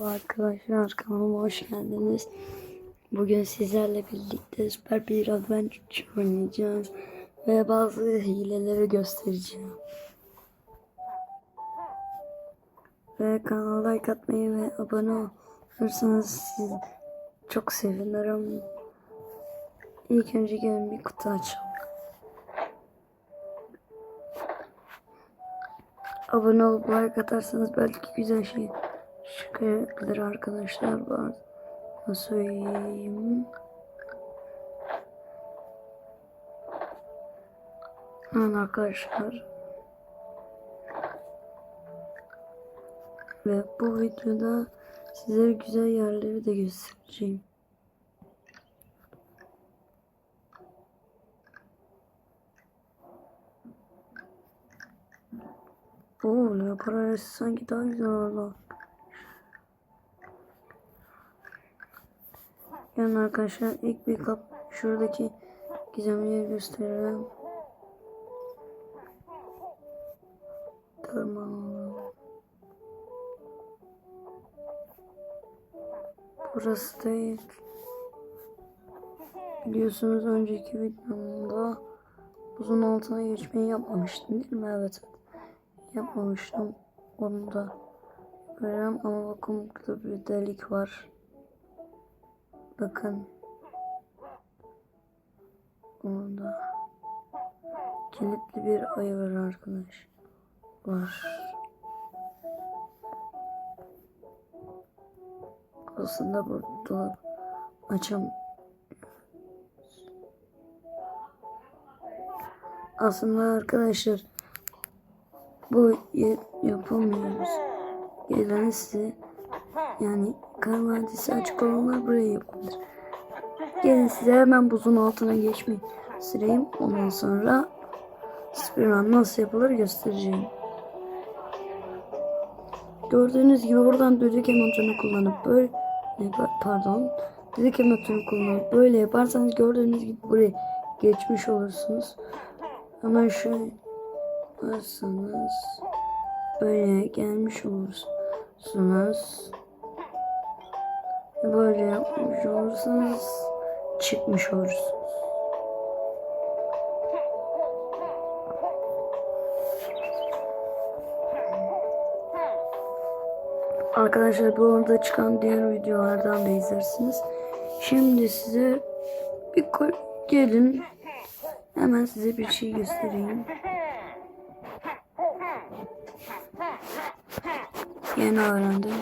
Merhaba arkadaşlar kanalıma hoş geldiniz. Bugün sizlerle birlikte Süper bir Adventure oynayacağız. Ve bazı hileleri göstereceğim. Ve kanala like atmayı ve abone olursanız siz çok sevinirim. İlk önce gelin bir kutu açalım. Abone olup like atarsanız belki güzel şey çıkabilir arkadaşlar. Nasıl söyleyeyim? Hemen arkadaşlar. Ve bu videoda size güzel yerleri de göstereceğim. Oo, leopar arası sanki daha güzel oldu. Yani arkadaşlar ilk bir kap şuradaki gizemliği gösterelim. Tamam. Burası değil. Biliyorsunuz önceki videomda buzun altına geçmeyi yapmamıştım değil mi? Evet. Yapmamıştım. Onu da görüyorum ama bakın burada bir delik var. Bakın. Orada. Kilitli bir ayı var arkadaş. Var. Aslında bu dolap açam. Aslında arkadaşlar bu yapamıyoruz. Gelen size yani kar vadisi açık olanlar buraya yapılır. Gelin size hemen buzun altına geçmeyi süreyim. Ondan sonra speedrun nasıl yapılır göstereceğim. Gördüğünüz gibi buradan düdük ematörünü kullanıp böyle pardon düdük ematörünü kullanıp böyle yaparsanız gördüğünüz gibi buraya geçmiş olursunuz. Hemen şöyle yaparsanız böyle gelmiş olursunuz. Böyle yapmış olursanız çıkmış olursunuz. Arkadaşlar bu orada çıkan diğer videolardan da izlersiniz. Şimdi size bir gelin hemen size bir şey göstereyim. Yeni öğrendim.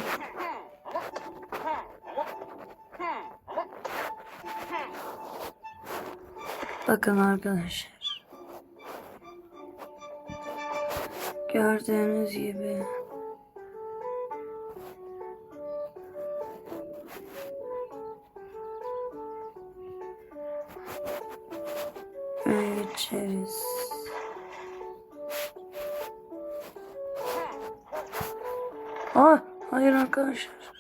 Bakın arkadaşlar. Gördüğünüz gibi. Geçeriz. Aa, hayır arkadaşlar.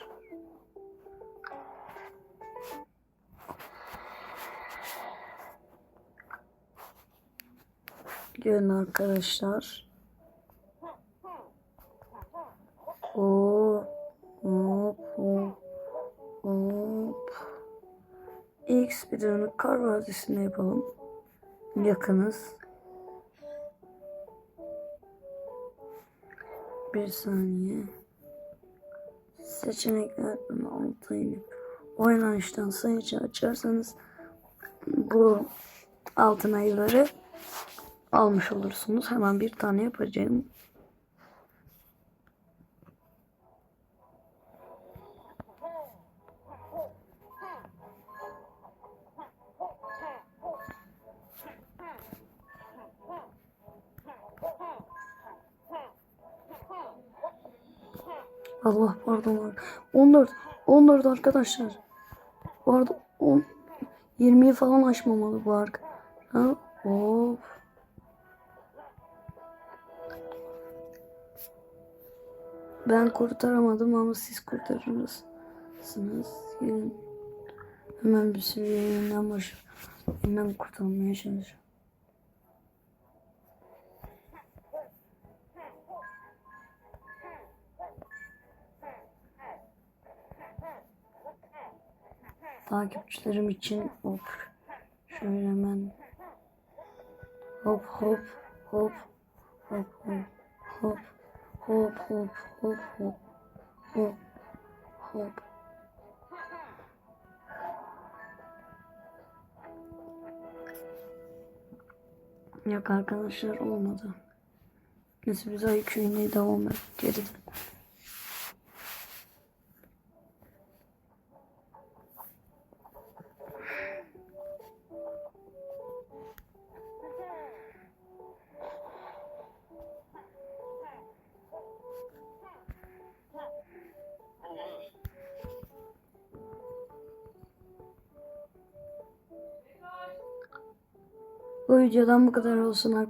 Gelin arkadaşlar. Hop, hop, hop, hop. X videonun kar vadisinde yapalım. Yakınız. Bir saniye. Seçeneklerden alta inip oynanıştan sayıcı açarsanız bu altın ayıları almış olursunuz. Hemen bir tane yapacağım. Allah pardon. 14 14 arkadaşlar. Bu arada 10 20'yi falan aşmamalı bu arka. Ha? Of. Ben kurtaramadım ama siz kurtarırsınız. Gelin. Hemen bir sürü yerinden baş. Hemen kurtarmaya çalışıyorum. takipçilerim için hop şöyle hemen hop hop hop hop hop hop hop hop hop hop hop hop Yok arkadaşlar olmadı. Neyse biz ay köyüne devam edelim. Bu videodan bu kadar olsun arkadaşlar.